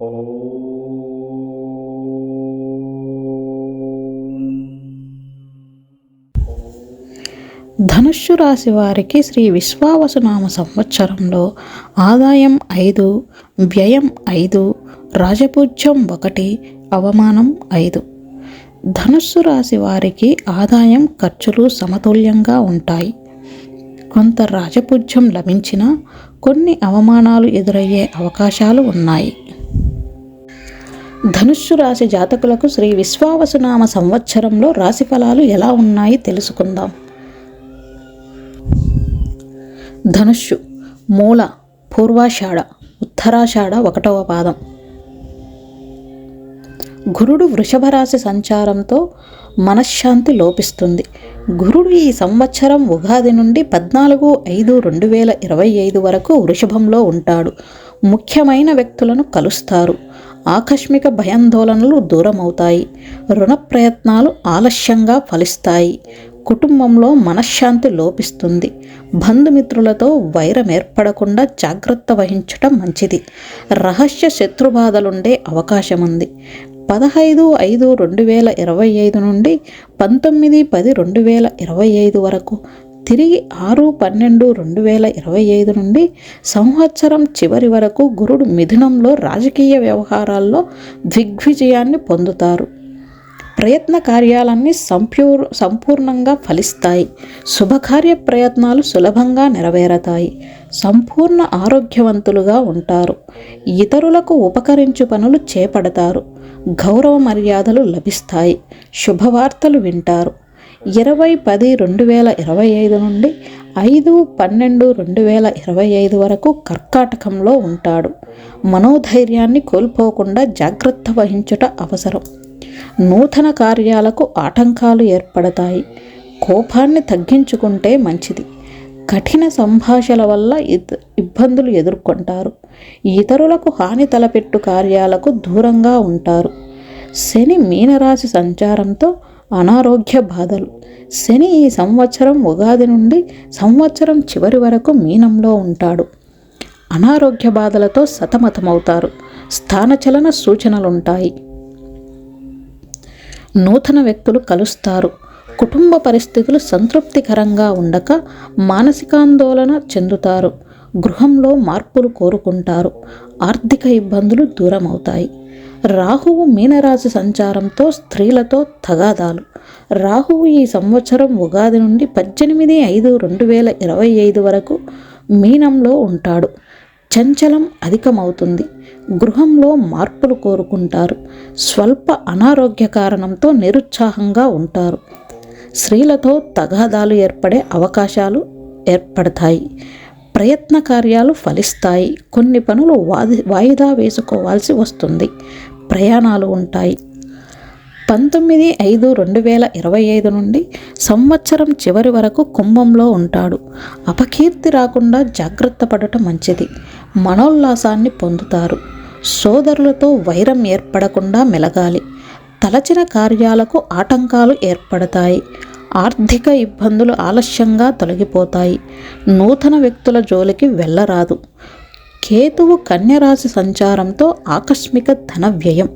ధనుస్సు రాశి వారికి శ్రీ విశ్వావసునామ సంవత్సరంలో ఆదాయం ఐదు వ్యయం ఐదు రాజపూజ్యం ఒకటి అవమానం ఐదు. ధనుస్సు రాశి వారికి ఆదాయం ఖర్చులు సమతుల్యంగా ఉంటాయి. కొంత రాజపూజ్యం లభించినా కొన్ని అవమానాలు ఎదురయ్యే అవకాశాలు ఉన్నాయి. ధనుస్సు రాశి జాతకులకు శ్రీ విశ్వావసునామ సంవత్సరంలో రాశి ఫలాలు ఎలా ఉన్నాయి తెలుసుకుందాం. ధనుస్సు మూల పూర్వాషాఢ ఉత్తరాషాఢ ఒకటవ పాదం. గురుడు వృషభ రాశి సంచారంతో మనశ్శాంతి లోపిస్తుంది. గురుడు ఈ సంవత్సరం ఉగాది నుండి పద్నాలుగు ఐదు రెండు వేల ఇరవై ఐదు వరకు వృషభంలో ఉంటాడు. ముఖ్యమైన వ్యక్తులను కలుస్తారు. ఆకస్మిక భయాందోళనలు దూరమవుతాయి. రుణ ప్రయత్నాలు ఆలస్యంగా ఫలిస్తాయి. కుటుంబంలో మనశ్శాంతి లోపిస్తుంది. బంధుమిత్రులతో వైరం ఏర్పడకుండా జాగ్రత్త వహించటం మంచిది. రహస్య శత్రుబాధలుండే అవకాశం ఉంది పదహైదు ఐదు రెండు వేల ఇరవై ఐదు నుండి పంతొమ్మిది పది రెండు వేల ఇరవై ఐదు వరకు తిరిగి ఆరు పన్నెండు రెండు వేల ఇరవై ఐదు నుండి సంవత్సరం చివరి వరకు గురుడు మిథునంలో రాజకీయ వ్యవహారాల్లో దిగ్విజయాన్ని పొందుతారు. ప్రయత్న కార్యాలన్నీ సంపూర్ సంపూర్ణంగా ఫలిస్తాయి. శుభకార్య ప్రయత్నాలు సులభంగా నెరవేరతాయి. సంపూర్ణ ఆరోగ్యవంతులుగా ఉంటారు. ఇతరులకు ఉపకరించు పనులు చేపడతారు. గౌరవ మర్యాదలు లభిస్తాయి. శుభవార్తలు వింటారు. ఇరవై పది రెండు వేల ఇరవై ఐదు నుండి ఐదు పన్నెండు రెండు వేల ఇరవై ఐదు వరకు కర్కాటకంలో ఉంటాడు. మనోధైర్యాన్ని కోల్పోకుండా జాగ్రత్త వహించుట అవసరం. నూతన కార్యాలకు ఆటంకాలు ఏర్పడతాయి. కోపాన్ని తగ్గించుకుంటే మంచిది. కఠిన సంభాషల వల్ల ఇబ్బందులు ఎదుర్కొంటారు. ఇతరులకు హాని తలపెట్టు కార్యాలకు దూరంగా ఉంటారు. శని మీనరాశి సంచారంతో అనారోగ్య బాధలు. శని ఈ సంవత్సరం ఉగాది నుండి సంవత్సరం చివరి వరకు మీనంలో ఉంటాడు. అనారోగ్య బాధలతో సతమతమవుతారు. స్థానచలన సూచనలుంటాయి. నూతన వ్యక్తులు కలుస్తారు. కుటుంబ పరిస్థితులు సంతృప్తికరంగా ఉండక మానసికాందోళన చెందుతారు. గృహంలో మార్పులు కోరుకుంటారు. ఆర్థిక ఇబ్బందులు దూరమవుతాయి. రాహువు మీనరాశి సంచారంతో స్త్రీలతో తగాదాలు. రాహువు ఈ సంవత్సరం ఉగాది నుండి పద్దెనిమిది ఐదు రెండు వేల ఇరవై ఐదు వరకు మీనంలో ఉంటాడు. చంచలం అధికమవుతుంది. గృహంలో మార్పులు కోరుకుంటారు. స్వల్ప అనారోగ్య కారణంతో నిరుత్సాహంగా ఉంటారు. స్త్రీలతో తగాదాలు ఏర్పడే అవకాశాలు ఏర్పడతాయి. ప్రయత్న కార్యాలు ఫలిస్తాయి. కొన్ని పనులు వాయిదా వేసుకోవాల్సి వస్తుంది. ప్రయాణాలు ఉంటాయి. పంతొమ్మిది ఐదు రెండు వేల ఇరవై ఐదు నుండి సంవత్సరం చివరి వరకు కుంభంలో ఉంటాడు. అపకీర్తి రాకుండా జాగ్రత్త పడటం మంచిది. మనోల్లాసాన్ని పొందుతారు. సోదరులతో వైరం ఏర్పడకుండా మెలగాలి. తలచిన కార్యాలకు ఆటంకాలు ఏర్పడతాయి. ఆర్థిక ఇబ్బందులు ఆలస్యంగా తొలగిపోతాయి. నూతన వ్యక్తుల జోలికి వెళ్ళరాదు. కేతువు కన్యరాశి సంచారంతో ఆకస్మిక ధన వ్యయం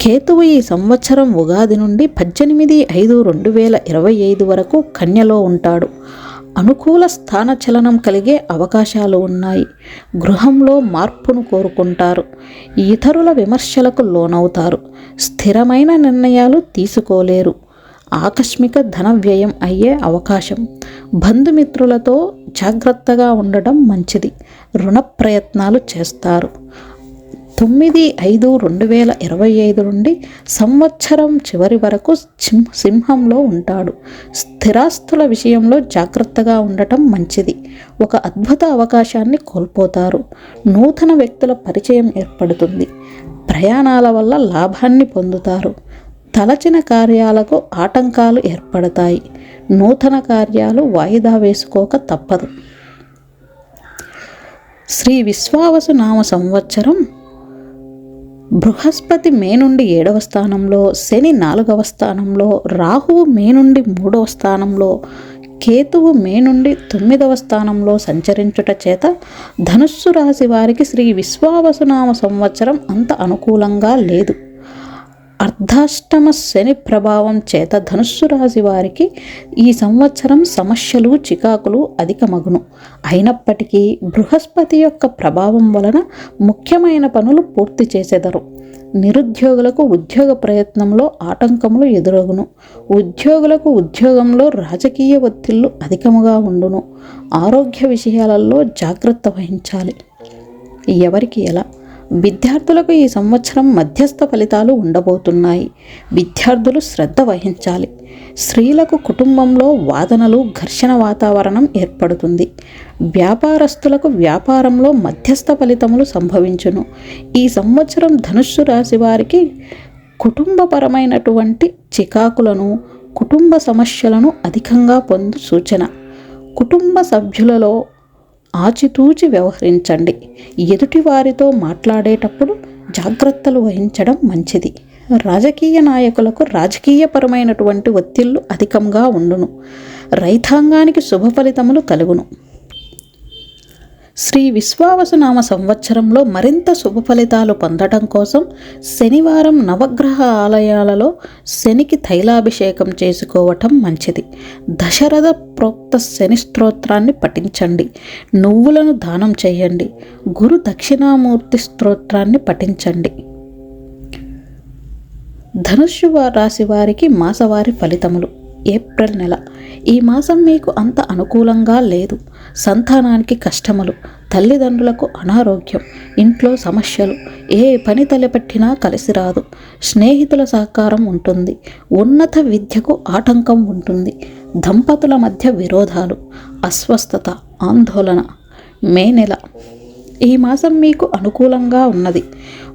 కేతువు ఈ సంవత్సరం ఉగాది నుండి పద్దెనిమిది ఐదు రెండు వేల ఇరవై ఐదు వరకు కన్యలో ఉంటాడు. అనుకూల స్థాన చలనం కలిగే అవకాశాలు ఉన్నాయి. గృహంలో మార్పును కోరుకుంటారు. ఇతరుల విమర్శలకు లోనవుతారు. స్థిరమైన నిర్ణయాలు తీసుకోలేరు. ఆకస్మిక ధన వ్యయం అయ్యే అవకాశం. బంధుమిత్రులతో జాగ్రత్తగా ఉండడం మంచిది. రుణ ప్రయత్నాలు చేస్తారు. తొమ్మిది ఐదు రెండు వేల ఇరవై ఐదు నుండి సంవత్సరం చివరి వరకు సింహంలో ఉంటాడు. స్థిరాస్తుల విషయంలో జాగ్రత్తగా ఉండటం మంచిది. ఒక అద్భుత అవకాశాన్ని కోల్పోతారు. నూతన వ్యక్తుల పరిచయం ఏర్పడుతుంది. ప్రయాణాల వల్ల లాభాన్ని పొందుతారు. తలచిన కార్యాలకు ఆటంకాలు ఏర్పడతాయి. నూతన కార్యాలు వాయిదా వేసుకోక తప్పదు. శ్రీ విశ్వావసు నామ సంవత్సరం బృహస్పతి మే నుండి ఏడవ స్థానంలో శని నాలుగవ స్థానంలో రాహువు మే నుండి మూడవ స్థానంలో కేతువు మే నుండి తొమ్మిదవ స్థానంలో సంచరించుట చేత ధనుస్సు రాశి వారికి శ్రీ విశ్వావసునామ సంవత్సరం అంత అనుకూలంగా లేదు. అర్ధాష్టమ శని ప్రభావం చేత ధనుస్సు రాశి వారికి ఈ సంవత్సరం సమస్యలు చికాకులు అధికమగును. అయినప్పటికీ బృహస్పతి యొక్క ప్రభావం వలన ముఖ్యమైన పనులు పూర్తి చేసేదరు. నిరుద్యోగులకు ఉద్యోగ ప్రయత్నంలో ఆటంకములు ఎదురగును. ఉద్యోగులకు ఉద్యోగంలో రాజకీయ ఒత్తిళ్ళు అధికముగా ఉండును. ఆరోగ్య విషయాలలో జాగ్రత్త వహించాలి. ఎవరికి ఎలా? విద్యార్థులకు ఈ సంవత్సరం మధ్యస్థ ఫలితాలు ఉండబోతున్నాయి. విద్యార్థులు శ్రద్ధ వహించాలి. స్త్రీలకు కుటుంబంలో వాదనలు ఘర్షణ వాతావరణం ఏర్పడుతుంది. వ్యాపారస్తులకు వ్యాపారంలో మధ్యస్థ ఫలితములు సంభవించును. ఈ సంవత్సరం ధనుస్సు రాశి వారికి కుటుంబపరమైనటువంటి చికాకులను కుటుంబ సమస్యలను అధికంగా పొందు సూచన. కుటుంబ సభ్యులలో ఆచితూచి వ్యవహరించండి. ఎదుటి వారితో మాట్లాడేటప్పుడు జాగ్రత్తలు వహించడం మంచిది. రాజకీయ నాయకులకు రాజకీయపరమైనటువంటి ఒత్తిళ్ళు అధికంగా ఉండును. రైతాంగానికి శుభ ఫలితములు కలుగును. శ్రీ విశ్వావసునామ సంవత్సరంలో మరింత శుభ ఫలితాలు పొందడం కోసం శనివారం నవగ్రహ ఆలయాలలో శనికి తైలాభిషేకం చేసుకోవటం మంచిది. దశరథ ప్రోక్త శని స్తోత్రాన్ని పఠించండి. నువ్వులను దానం చేయండి. గురు దక్షిణామూర్తి స్తోత్రాన్ని పఠించండి. ధనుస్సు రాశి వారికి మాసవారి ఫలితములు. ఏప్రిల్ నెల. ఈ మాసం మీకు అంత అనుకూలంగా లేదు. సంతానానికి కష్టములు తల్లిదండ్రులకు అనారోగ్యం ఇంట్లో సమస్యలు ఏ పని తలపెట్టినా కలిసి రాదు. స్నేహితుల సహకారం ఉంటుంది. ఉన్నత విద్యకు ఆటంకం ఉంటుంది. దంపతుల మధ్య విరోధాలు అస్వస్థత ఆందోళన. మే నెల. ఈ మాసం మీకు అనుకూలంగా ఉన్నది.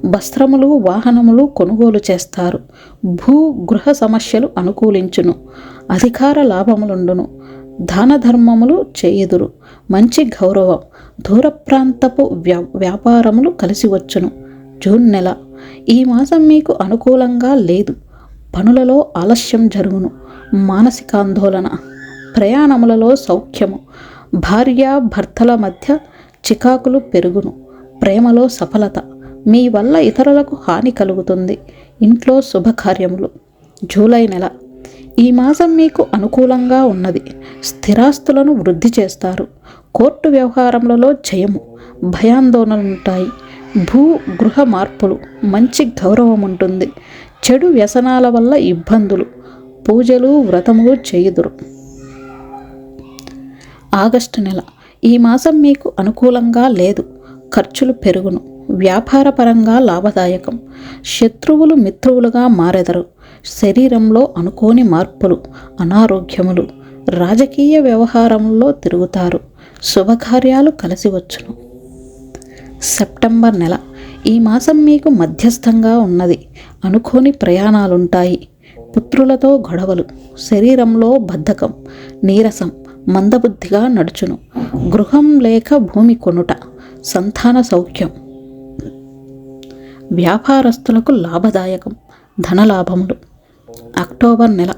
వస్త్రములు వాహనములు కొనుగోలు చేస్తారు. భూ గృహ సమస్యలు అనుకూలించును. అధికార లాభములుండును. దాన ధర్మములు చేయుదురు. మంచి గౌరవం దూర ప్రాంతపు వ్యా వ్యాపారములు కలిసి వచ్చును. జూన్ నెల. ఈ మాసం మీకు అనుకూలంగా లేదు. పనులలో ఆలస్యం జరుగును. మానసికాందోళన. ప్రయాణములలో సౌఖ్యము. భార్య భర్తల మధ్య చికాకులు పెరుగును. ప్రేమలో సఫలత. మీ వల్ల ఇతరులకు హాని కలుగుతుంది. ఇంట్లో శుభకార్యములు. జూలై నెల. ఈ మాసం మీకు అనుకూలంగా ఉన్నది. స్థిరాస్తులను వృద్ధి చేస్తారు. కోర్టు వ్యవహారములలో జయము భయాందోళనలుంటాయి. భూ గృహ మార్పులు మంచి గౌరవం ఉంటుంది చెడు వ్యసనాల వల్ల ఇబ్బందులు పూజలు వ్రతములు చేయుదురు. ఆగస్టు నెల. ఈ మాసం మీకు అనుకూలంగా లేదు. ఖర్చులు పెరుగును. వ్యాపారపరంగా లాభదాయకం. శత్రువులు మిత్రువులుగా మారెదరు. శరీరంలో అనుకోని మార్పులు అనారోగ్యములు రాజకీయ వ్యవహారంలో తిరుగుతారు శుభకార్యాలు కలిసి వచ్చును. సెప్టెంబర్ నెల. ఈ మాసం మీకు మధ్యస్థంగా ఉన్నది. అనుకోని ప్రయాణాలుంటాయి. పుత్రులతో గొడవలు శరీరంలో బద్ధకం నీరసం మందబుద్ధిగా నడుచును. గృహం లేక భూమి కొనుట సంతాన సౌఖ్యం. వ్యాపారస్తులకు లాభదాయకం. ధనలాభములు. అక్టోబర్ నెల.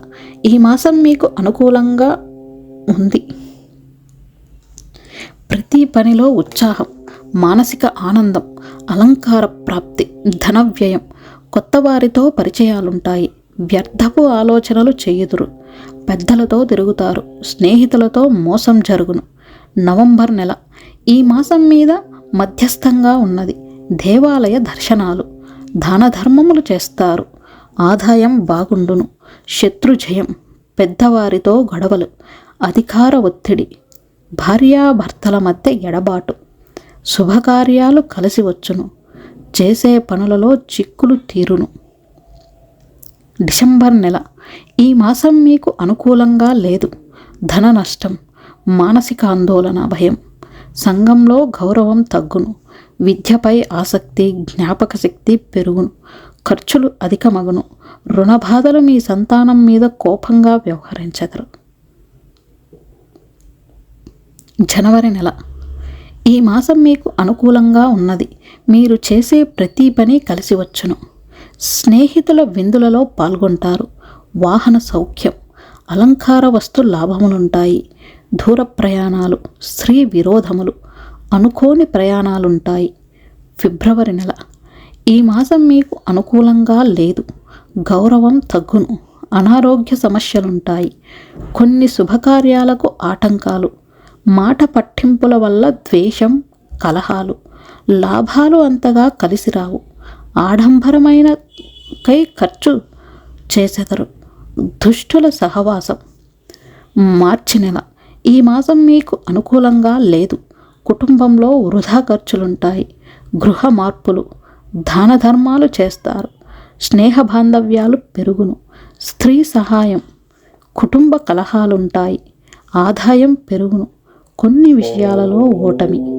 ఈ మాసం మీకు అనుకూలంగా ఉంది. ప్రతి పనిలో ఉత్సాహం మానసిక ఆనందం అలంకార ప్రాప్తి ధన వ్యయం కొత్త వారితో పరిచయాలుంటాయి. వ్యర్థపు ఆలోచనలు చేయుదురు. పెద్దలతో తిరుగుతారు. స్నేహితులతో మోసం జరుగును. నవంబర్ నెల. ఈ మాసం మీద మధ్యస్థంగా ఉన్నది దేవాలయ దర్శనాలు. దాన ధర్మములు చేస్తారు. ఆదాయం బాగుండును. శత్రుజయం పెద్దవారితో గొడవలు. అధికార ఒత్తిడి. భార్యాభర్తల మధ్య ఎడబాటు. శుభకార్యాలు కలిసి వచ్చును. చేసే పనులలో చిక్కులు తీరును. డిసెంబర్ నెల. ఈ మాసం మీకు అనుకూలంగా లేదు. ధన నష్టం మానసిక ఆందోళన భయం. సంఘంలో గౌరవం తగ్గును. విద్యపై ఆసక్తి జ్ఞాపక శక్తి పెరుగును. ఖర్చులు అధికమగును. రుణబాధలు మీ సంతానం మీద కోపంగా వ్యవహరించెదరు. జనవరి నెల. ఈ మాసం మీకు అనుకూలంగా ఉన్నది. మీరు చేసే ప్రతి పని కలిసి వచ్చును. స్నేహితుల విందులలో పాల్గొంటారు. వాహన సౌఖ్యం అలంకార వస్తు లాభములుంటాయి. దూర ప్రయాణాలు స్త్రీ విరోధములు అనుకోని ప్రయాణాలుంటాయి. ఫిబ్రవరి నెల. ఈ మాసం మీకు అనుకూలంగా లేదు. గౌరవం తగ్గును. అనారోగ్య సమస్యలుంటాయి. కొన్ని శుభకార్యాలకు ఆటంకాలు. మాట పట్టింపుల వల్ల ద్వేషం కలహాలు. లాభాలు అంతగా కలిసి రావు. ఆడంబరమైన కై ఖర్చు చేసెదరు. దుష్టుల సహవాసం. మార్చి నెల. ఈ మాసం మీకు అనుకూలంగా లేదు. కుటుంబంలో వృధా ఖర్చులుంటాయి. గృహ మార్పులు దాన ధర్మాలు చేస్తారు. స్నేహ బాంధవ్యాలు పెరుగును. స్త్రీ సహాయం కుటుంబ కలహాలుంటాయి. ఆదాయం పెరుగును. కొన్ని విషయాలలో ఓటమి.